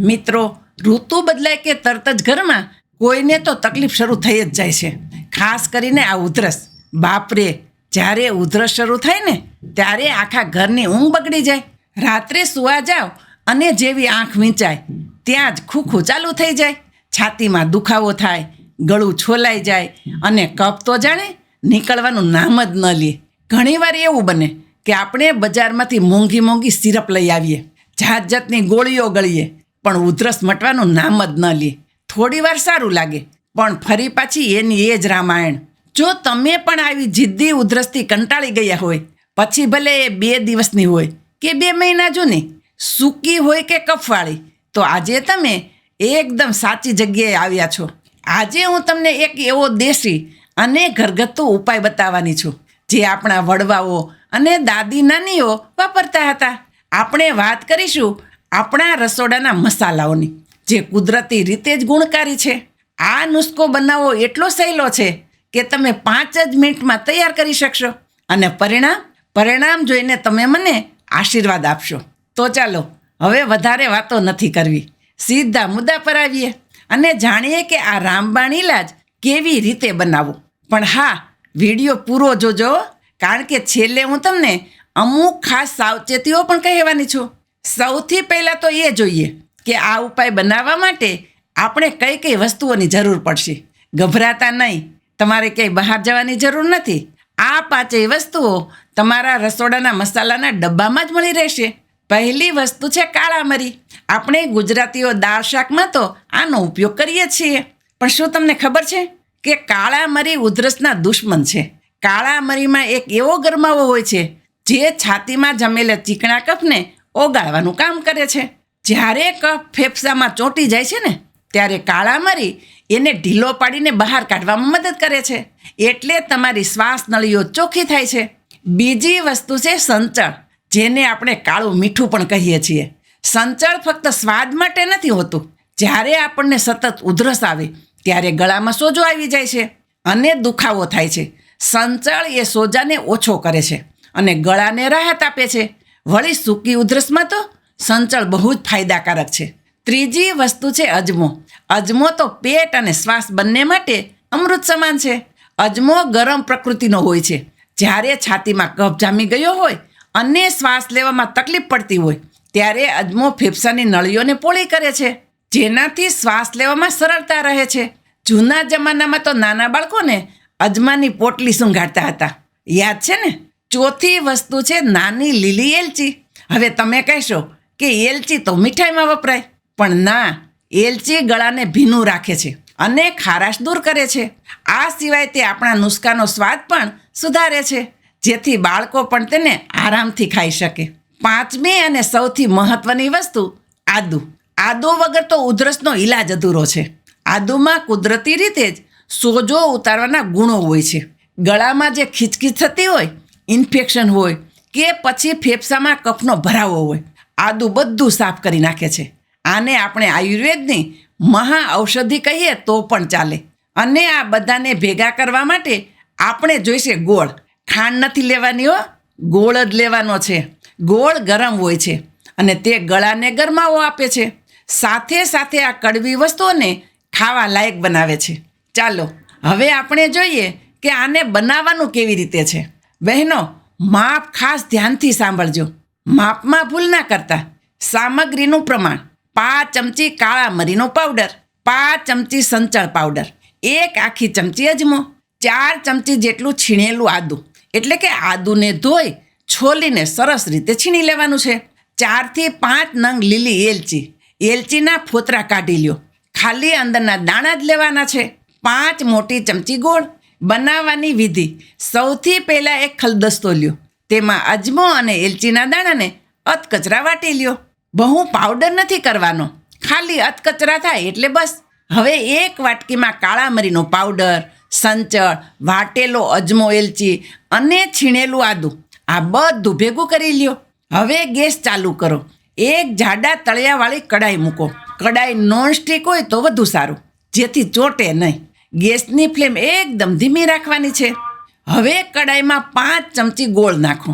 મિત્રો, ઋતુ બદલાય કે તરત જ ઘરમાં, કોઈને તો તકલીફ શરૂ થઈ જ જાય છે. ખાસ કરીને આ ઉધરસ. બાપરે, જ્યારે ઉધરસ શરૂ થાય ને, ત્યારે આખા ઘરની ઊંઘ બગડી જાય. રાત્રે સુવા જાઓ અને જેવી આંખ વીંચાય, ત્યાં જ ખૂખું ચાલુ થઈ જાય. છાતીમાં દુખાવો થાય, ગળું છોલાઈ જાય અને કફ તો જાણે, નીકળવાનું નામ જ ન લે. ઘણીવાર એવું બને કે આપણે બજારમાંથી મોંઘી મોંઘી સિરપ લઈ આવીએ. જાત જાતની ગોળીઓ ગળીએ. પણ ઉધરસ મટવાનું નામ જ ન લે. થોડી વાર સારું લાગે. પણ ફરી પાછી એની એ જ રામાયણ. જો તમે પણ આવી જિદ્દી ઉધરસથી કંટાળી ગયા હોય, પછી ભલે એ બે દિવસની હોય કે બે મહિના જૂની, સૂકી હોય કે કફવાળી, તો આજે તમે એકદમ સાચી જગ્યાએ આવ્યા છો. આજે હું તમને એક એવો દેશી અને ઘરગથ્થુ ઉપાય બતાવવાની છું, જે આપણા વડવાઓ અને દાદી નાનીઓ વાપરતા હતા. આપણે વાત કરીશું આપણા રસોડાના મસાલાઓની, જે કુદરતી રીતે જ ગુણકારી છે. આ નુસ્ખો બનાવવો એટલો સહેલો છે કે તમે પાંચ જ મિનિટમાં તૈયાર કરી શકશો. અને પરિણામ પરિણામ જોઈને તમે મને આશીર્વાદ આપશો. તો ચાલો, હવે વધારે વાતો નથી કરવી. સીધા મુદ્દા પર આવીએ અને જાણીએ કે આ રામબાણ ઇલાજ કેવી રીતે બનાવવો. પણ હા, વીડિયો પૂરો જોજો, કારણ કે છેલ્લે હું તમને અમુક ખાસ સાવચેતીઓ પણ કહેવાની છું. સૌથી પહેલાં તો એ જોઈએ કે આ ઉપાય બનાવવા માટે આપણે કઈ કઈ વસ્તુઓની જરૂર પડશે. ગભરાતા નહીં. તમારે ક્યાંય બહાર જવાની જરૂર નથી. આ પાંચેય વસ્તુઓ તમારા રસોડાના મસાલાના ડબ્બામાં જ મળી રહેશે. પહેલી વસ્તુ છે કાળા મરી આપણે ગુજરાતીઓ દાળ શાકમાં તો આનો ઉપયોગ કરીએ છીએ. પણ શું તમને ખબર છે કે કાળા મરી ઉધરસના દુશ્મન છે? કાળા મરીમાં એક એવો ગરમાવો હોય છે જે છાતીમાં જમેલા ચીકણા કફને ઓગાળવાનું કામ કરે છે. જ્યારે કફ ફેફસામાં ચોંટી જાય છે ને, ત્યારે કાળા મરી એને ઢીલો પાડીને બહાર કાઢવામાં મદદ કરે છે. એટલે તમારી શ્વાસ નળીઓ ચોખ્ખી થાય છે. બીજી વસ્તુ છે સંચળ, જેને આપણે કાળું મીઠું પણ કહીએ છીએ. સંચળ ફક્ત સ્વાદ માટે નથી હોતું. જ્યારે આપણને સતત ઉધરસ આવે, ત્યારે ગળામાં સોજો આવી જાય છે અને દુખાવો થાય છે. સંચળ એ સોજાને ઓછો કરે છે અને ગળાને રાહત આપે છે. વળી સૂકી ઉધરસમાં તો સંચળ બહુ જ ફાયદાકારક છે. ત્રીજી વસ્તુ છે અજમો. અજમો તો પેટ અને શ્વાસ બંને માટે અમૃત સમાન છે. અજમો ગરમ પ્રકૃતિનો હોય છે. જ્યારે છાતીમાં કફ જામી ગયો હોય અને શ્વાસ લેવામાં તકલીફ પડતી હોય, ત્યારે અજમો ફેફસાની નળીઓને પોળી કરે છે. જેનાથી શ્વાસ લેવામાં સરળતા રહે છે. જૂના જમાનામાં તો નાના બાળકોને અજમાની પોટલી સૂંઘાડતા હતા. યાદ છે ને? ચોથી વસ્તુ છે નાની લીલી એલચી. હવે તમે કહેશો કે એલચી તો મીઠાઈમાં વપરાય, પણ ના, એલચી ગળાને ભીનું રાખે છે અને ખારાશ દૂર કરે છે. આ સિવાય તે આપણા નુસ્ખાનો સ્વાદ પણ સુધારે છે, જેથી બાળકો પણ તેને આરામથી ખાઈ શકે. પાંચમી અને સૌથી મહત્વની વસ્તુ, આદુ. આદુ વગર તો ઉધરસનો ઈલાજ અધૂરો છે. આદુમાં કુદરતી રીતે જ સોજો ઉતારવાના ગુણો હોય છે. ગળામાં જે ખીચખીચ થતી હોય ઇન્ફેક્શન હોય કે પછી ફેફસામાં કફનો ભરાવો હોય. આદુ બધું સાફ કરી નાખે છે. આને આપણે આયુર્વેદની મહા ઔષધિ કહીએ તો પણ ચાલે. અને આ બધાને ભેગા કરવા માટે આપણે જોઈશે ગોળ. ખાંડ નથી લેવાની હો. ગોળ જ લેવાનો છે. ગોળ ગરમ હોય છે અને તે ગળાને ગરમાવો આપે છે. સાથે સાથે આ કડવી વસ્તુઓને ખાવા લાયક બનાવે છે. ચાલો, હવે આપણે જોઈએ કે આને બનાવવાનું કેવી રીતે છે. બહેનો, માપ ખાસ ધ્યાનથી સાંભળજો. માપમાં ભૂલ ના કરતા. સામગ્રીનું પ્રમાણ. પાંચ ચમચી કાળા મરીનો પાવડર. પાંચ ચમચી સંચળ પાવડર. એક આખી ચમચી અજમો. ચાર ચમચી જેટલું છીણેલું આદું. એટલે કે આદુને ધોઈ, છોલીને સરસ રીતે છીણી લેવાનું છે. ચારથી પાંચ નંગ લીલી એલચી. એલચીના ફોતરા કાઢી લ્યો. ખાલી અંદરના દાણા જ લેવાના છે. પાંચ મોટી ચમચી ગોળ. બનાવવાની વિધિ. સૌથી પહેલાં એક ખલદસ્તો લ્યો તેમાં અજમો અને એલચીના દાણાને અતકચરા વાટી લ્યો. બહુ પાવડર નથી કરવાનો. ખાલી અતકચરા થાય એટલે બસ. હવે એક વાટકીમાં કાળા મરીનો પાવડર સંચળ, વાટેલો અજમો, એલચી અને છીણેલું આદું. આ બધું ભેગું કરી લ્યો. હવે ગેસ ચાલુ કરો. એક જાડા તળિયાવાળી કડાઈ મૂકો. કડાઈ નોનસ્ટિક હોય તો વધુ સારું. જેથી ચોટે નહીં. ગેસની ફ્લેમ એકદમ ધીમી રાખવાની છે. હવે કડાઈમાં પાંચ ચમચી ગોળ નાખો.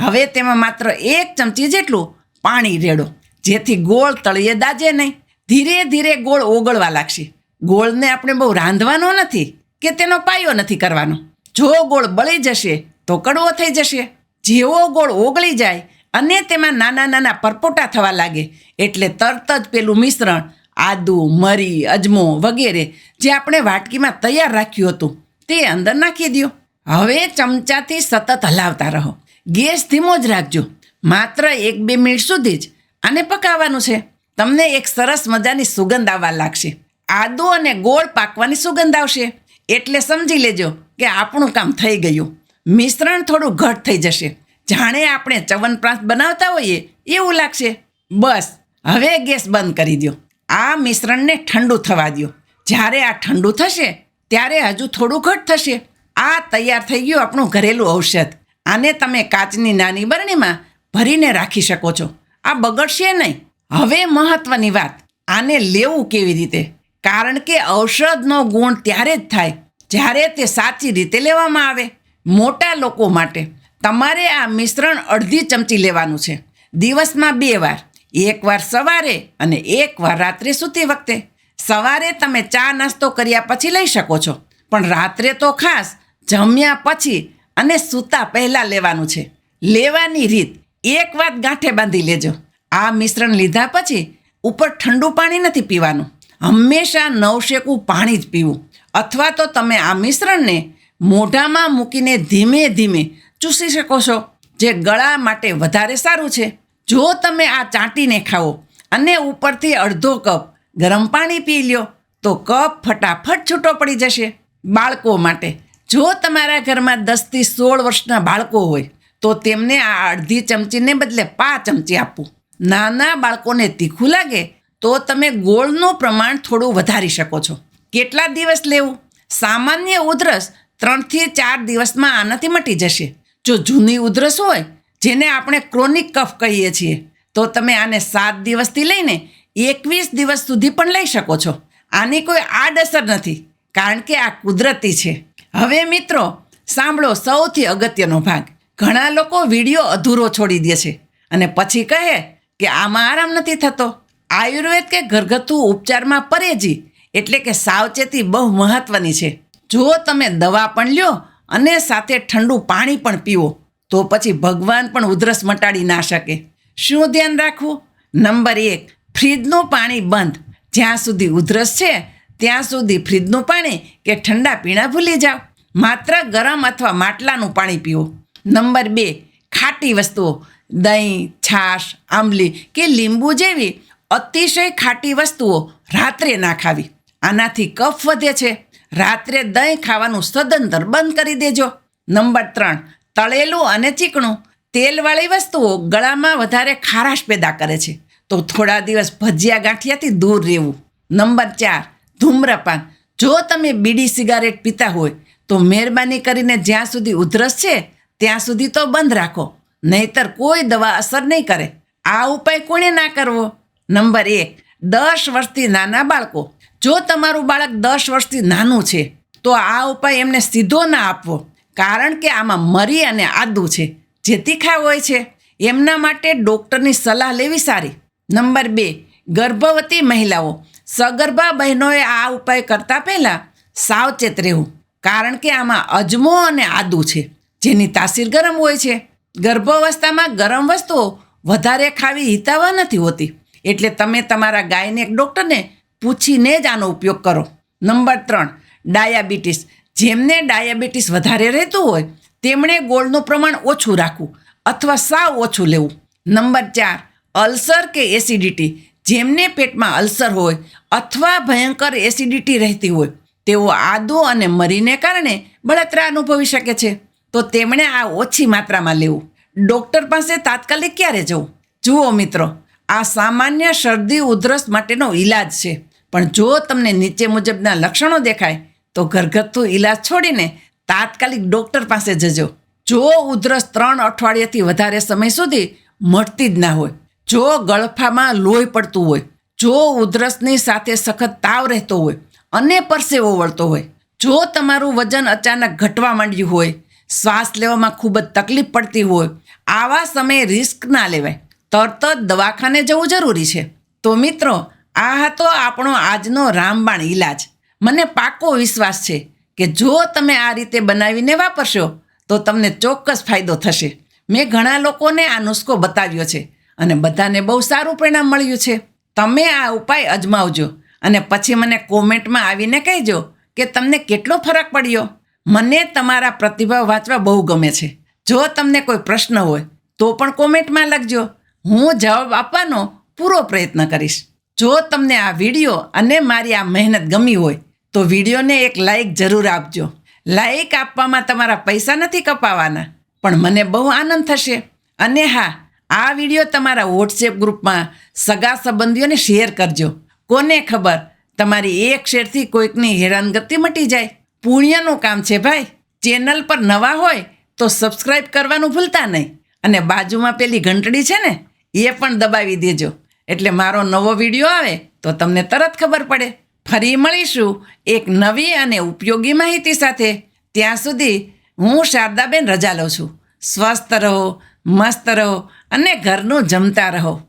હવે તેમાં માત્ર એક ચમચી જેટલું પાણી રેડો, જેથી ગોળ તળિયે દાજે નહીં. ધીરે ધીરે ગોળ ઓગળવા લાગશે. ગોળને આપણે બહુ રાંધવાનો નથી કે તેનો પાયો નથી કરવાનો. જો ગોળ બળી જશે તો કડવો થઈ જશે. જેવો ગોળ ઓગળી જાય અને તેમાં નાના નાના પરપોટા થવા લાગે, એટલે તરત જ પેલું મિશ્રણ આદુ, મરી, અજમો વગેરે જે આપણે વાટકીમાં તૈયાર રાખ્યું હતું, તે અંદર નાખી દો હવે ચમચાથી સતત હલાવતા રહો. ગેસ ધીમો જ રાખજો. માત્ર એક બે મિનિટ સુધી જ આને પકાવવાનું છે. તમને એક સરસ મજાની સુગંધ આવવા લાગશે. આદુ અને ગોળ પાકવાની સુગંધ આવશે. એટલે સમજી લેજો કે આપણું કામ થઈ ગયું. મિશ્રણ થોડું ઘટ થઈ જશે. જાણે આપણે ચવનપ્રાશ બનાવતા હોઈએ એવું લાગશે. બસ, હવે ગેસ બંધ કરી દો આ મિશ્રણને ઠંડુ થવા દો જ્યારે આ ઠંડુ થશે, ત્યારે હજુ થોડું ઘટ થશે. આ તૈયાર થઈ ગયું આપણું ઘરેલું ઔષધ. આને તમે કાચની નાની બરણીમાં ભરીને રાખી શકો છો. આ બગડશે નહીં. હવે મહત્વની વાત, આને લેવું કેવી રીતે? કારણ કે ઔષધનો ગુણ ત્યારે જ થાય જ્યારે તે સાચી રીતે લેવામાં આવે. મોટા લોકો માટે તમારે આ મિશ્રણ અડધી ચમચી લેવાનું છે. દિવસમાં બે વાર. એકવાર સવારે અને એકવાર રાત્રે સૂતી વખતે. સવારે તમે ચા નાસ્તો કર્યા પછી લઈ શકો છો. પણ રાત્રે તો ખાસ જમ્યા પછી અને સૂતા પહેલાં લેવાનું છે. લેવાની રીત એક વાત ગાંઠે બાંધી લેજો. આ મિશ્રણ લીધા પછી ઉપર ઠંડુ પાણી નથી પીવાનું. હંમેશા નવશેકું પાણી જ પીવું. અથવા તો તમે આ મિશ્રણને મોઢામાં મૂકીને ધીમે ધીમે ચૂસી શકો છો, જે ગળા માટે વધારે સારું છે. જો તમે આ ચાટીને ખાઓ અને ઉપરથી અડધો કપ ગરમ પાણી પી લ્યો, તો કપ ફટાફટ છૂટો પડી જશે બાળકો માટે. જો તમારા ઘરમાં દસથી સોળ વર્ષના બાળકો હોય, તો તેમને આ અડધી ચમચીને બદલે પાંચ ચમચી આપવું નાના બાળકોને તીખું લાગે, તો તમે ગોળનું પ્રમાણ થોડું વધારી શકો છો. કેટલા દિવસ લેવું? સામાન્ય ઉધરસ ત્રણથી ચાર દિવસમાં આનાથી મટી જશે. જો જૂની ઉધરસ હોય જેને આપણે ક્રોનિક કફ કહીએ છીએ. તો તમે આને સાત દિવસથી લઈને એકવીસ દિવસ સુધી પણ લઈ શકો છો. આની કોઈ આડઅસર નથી, કારણ કે આ કુદરતી છે. હવે મિત્રો, સાંભળો સૌથી અગત્યનો ભાગ. ઘણા લોકો વીડિયો અધૂરો છોડી દે છે અને પછી કહે કે આમાં આરામ નથી થતો. આયુર્વેદ કે ઘરગથ્થુ ઉપચારમાં પરેજી એટલે કે સાવચેતી બહુ મહત્વની છે. જો તમે દવા પણ લ્યો અને સાથે ઠંડુ પાણી પણ પીવો તો પછી ભગવાન પણ ઉધરસ મટાડી ના શકે. શું ધ્યાન રાખવું? નંબર એક, ફ્રીજનું પાણી બંધ. જ્યાં સુધી ઉધરસ છે, ત્યાં સુધી ફ્રીજનું પાણી કે ઠંડા પીણા ભૂલી જાઓ. માત્ર ગરમ અથવા માટલાનું પાણી પીવો નંબર બે, ખાટી વસ્તુઓ, દહીં, છાશ, આંબલી કે લીંબુ જેવી અતિશય ખાટી વસ્તુઓ રાત્રે ના ખાવી. આનાથી કફ વધે છે. રાત્રે દહીં ખાવાનું સદંતર બંધ કરી દેજો. નંબર ત્રણ તળેલું અને ચીકણું તેલવાળી વસ્તુઓ ગળામાં વધારે ખારાશ પેદા કરે છે. તો થોડા દિવસ ભજીયા ગાંઠિયાથી દૂર રહેવું. નંબર ચાર, ધૂમ્રપાન. જો તમે બીડી સિગારેટ પીતા હોય, તો મહેરબાની કરીને જ્યાં સુધી ઉધરસ છે, ત્યાં સુધી તો બંધ રાખો. નહીતર કોઈ દવા અસર નહીં કરે. આ ઉપાય કોણે ના કરવો? નંબર એક, દસ વર્ષથી નાના બાળકો. જો તમારું બાળક દસ વર્ષથી નાનું છે, તો આ ઉપાય એમને સીધો ના આપવો. કારણ કે આમાં મરી અને આદુ છે. જે તીખા હોય છે, એમના માટે ડૉક્ટરની સલાહ લેવી સારી. નંબર બે, ગર્ભવતી મહિલાઓ. સગર્ભા બહેનોએ આ ઉપાય કરતાં પહેલાં સાવચેત રહેવું. કારણ કે આમાં અજમો અને આદુ છે, જેની તાસીર ગરમ હોય છે. ગર્ભાવસ્થામાં ગરમ વસ્તુઓ વધારે ખાવી હિતાવહ નથી હોતી. એટલે તમે તમારા ગાયનેક ડૉક્ટરને પૂછીને જ આનો ઉપયોગ કરો. નંબર ત્રણ, ડાયાબિટીસ. જેમને ડાયાબિટીસ વધારે રહેતું હોય, તેમણે ગોળનું પ્રમાણ ઓછું રાખવું અથવા સાવ ઓછું લેવું. નંબર ચાર, અલ્સર કે એસિડિટી. જેમને પેટમાં અલ્સર હોય અથવા ભયંકર એસિડિટી રહેતી હોય, તેઓ આદુ અને મરીને કારણે બળતરા અનુભવી શકે છે. તો તેમણે આ ઓછી માત્રામાં લેવું. ડૉક્ટર પાસે તાત્કાલિક ક્યારે જવું? જુઓ મિત્રો, આ સામાન્ય શરદી ઉધરસ માટેનો ઈલાજ છે. પણ જો તમને નીચે મુજબના લક્ષણો દેખાય તો ઘરગથ્થુ ઈલાજ છોડીને તાત્કાલિક ડૉક્ટર પાસે જજો. જો ઉધરસ ત્રણ અઠવાડિયાથી વધારે સમય સુધી મટતી જ ના હોય, જો ગળફામાં લોહી પડતું હોય, જો ઉધરસની સાથે સખત તાવ રહેતો હોય અને પરસેવો વળતો હોય, જો તમારું વજન અચાનક ઘટવા માંડ્યું હોય, શ્વાસ લેવામાં ખૂબ જ તકલીફ પડતી હોય, આવા સમયે રિસ્ક ના લેવાય. તરત જ દવાખાને જવું જરૂરી છે. તો મિત્રો, આ હતો આપણો આજનો રામબાણ ઈલાજ. મને પાકો વિશ્વાસ છે કે જો તમે આ રીતે બનાવીને વાપરશો, તો તમને ચોક્કસ ફાયદો થશે. મેં ઘણા લોકોને આ નુસ્ખો બતાવ્યો છે અને બધાને બહુ સારું પરિણામ મળ્યું છે. તમે આ ઉપાય અજમાવજો અને પછી મને કોમેન્ટમાં આવીને કહેજો કે તમને કેટલો ફરક પડ્યો. મને તમારા પ્રતિભાવ વાંચવા બહુ ગમે છે. જો તમને કોઈ પ્રશ્ન હોય, તો પણ કોમેન્ટમાં લખજો. હું જવાબ આપવાનો પૂરો પ્રયત્ન કરીશ. જો તમને આ વીડિયો અને મારી આ મહેનત ગમી હોય તો વિડીયોને એક લાઈક જરૂર આપજો. લાઈક આપવામાં તમારા પૈસા નથી કપાવાના, પણ મને બહુ આનંદ થશે. અને હા, આ વીડિયો તમારા વોટ્સએપ ગ્રુપમાં સગા સંબંધીઓને શેર કરજો. કોને ખબર, તમારી એક શેરથી કોઈકની હેરાનગતિ મટી જાય. પુણ્યનું કામ છે ભાઈ. ચેનલ પર નવા હોય તો સબસ્ક્રાઈબ કરવાનું ભૂલતા નહીં. અને બાજુમાં પેલી ઘંટડી છે ને, એ પણ દબાવી દેજો. એટલે મારો નવો વીડિયો આવે તો તમને તરત ખબર પડે. ફરી મળીશું એક નવી અને ઉપયોગી માહિતી સાથે. ત્યાં સુધી હું શારદાબેન રજા લઉં છું. સ્વસ્થ રહો, મસ્ત રહો અને ઘરનું જમતા રહો.